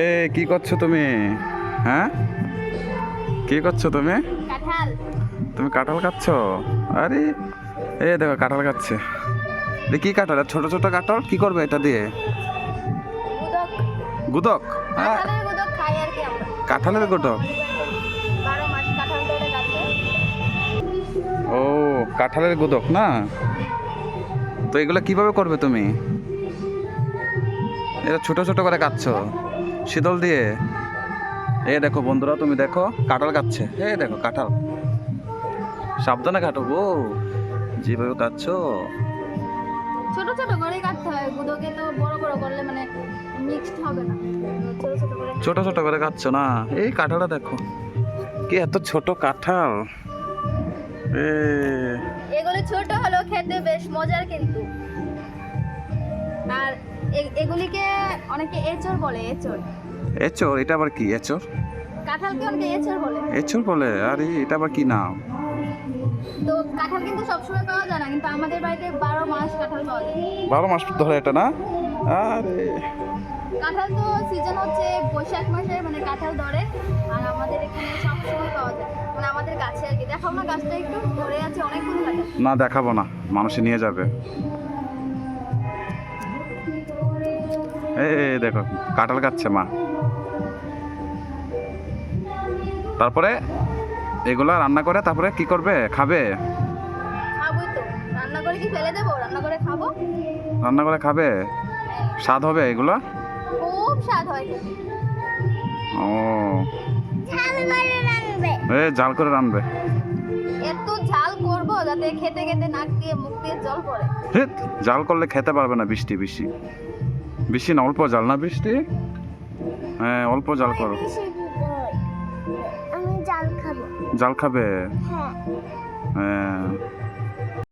এ কি করছ তুমি? হ্যাঁ? কি করছ তুমি? তুমি কাঁঠাল খাচ্ছ? আরে এ দেখো কাঁঠাল খাচ্ছে। এ কি কাঁঠাল? ছোট ছোট কাঁঠাল? কি করবে এটা দিয়ে? গুদক। হ্যাঁ কাঁঠালের গুদক ও কাঁঠালের গুদক না? তো এগুলো কীভাবে করবে তুমি? এটা ছোট ছোট করে কাটছ? শীতল দিয়ে? এ দেখো বন্ধুরা তুমি দেখো কাঁঠাল কাটছে। এ দেখো কাঁঠাল। সাবধানে কাটো গো। যেভাবে কাটছ। ছোট ছোট করে কাটতে হয়। গুদকে তো বড় বড় করলে মানে মিক্সড হবে না। ছোট ছোট করে ছোট ছোট করে কাটছ না? এই কাঁঠালটা দেখো। কি এত ছোট কাঁঠাল। এ। এগুলো ছোট হলেও খেতে বেশ মজার কিন্তু। আর এগুলিকে অনেকে এচড় বলে এচড়। এচোর এটা আবার কি এচোর কাঁঠালকে অনেকে এচড় বলে। এচোর বলে? আরে এটা আবার কি নাম? তো কাঁঠাল কিন্তু সবসময় পাওয়া যায় না কিন্তু আমাদের বাড়িতে বারো মাস কাঁঠাল পাওয়া যায়। বারো মাস ধরে এটা না? আরে। কাঁঠাল তো সিজন হচ্ছে বৈশাখ মাসে মানে কাঁঠাল ধরে আর আমাদের এখানে সবসময় পাওয়া যায়। মানে আমাদের গাছে আর কি। দেখাও না গাছটা একটু ধরে আছে অনেকগুলো কাঁঠাল। না দেখাবো না। মানুষে নিয়ে যাবে। এই দেখো কাঁঠাল কাটছে মা। তারপরে এগুলা রান্না করে তারপরে কি করবে? খাবে? রান্না করে কি ফেলে দেবো? রান্না করে খাব? রান্না করে খাবে? স্বাদ হবে এগুলা? খুব স্বাদ হয় ও। এ জাল করে রানবে এত ঝাল করব যাতে খেতে খেতে নাক দিয়ে মুখ দিয়ে জল পড়ে। জাল করলে খেতে পারবে না বৃষ্টি বেশি বেশি না অল্প জাল না বৃষ্টি? হ্যাঁ অল্প জাল করো। জাল খাবে? হ্যাঁ। হ্যাঁ।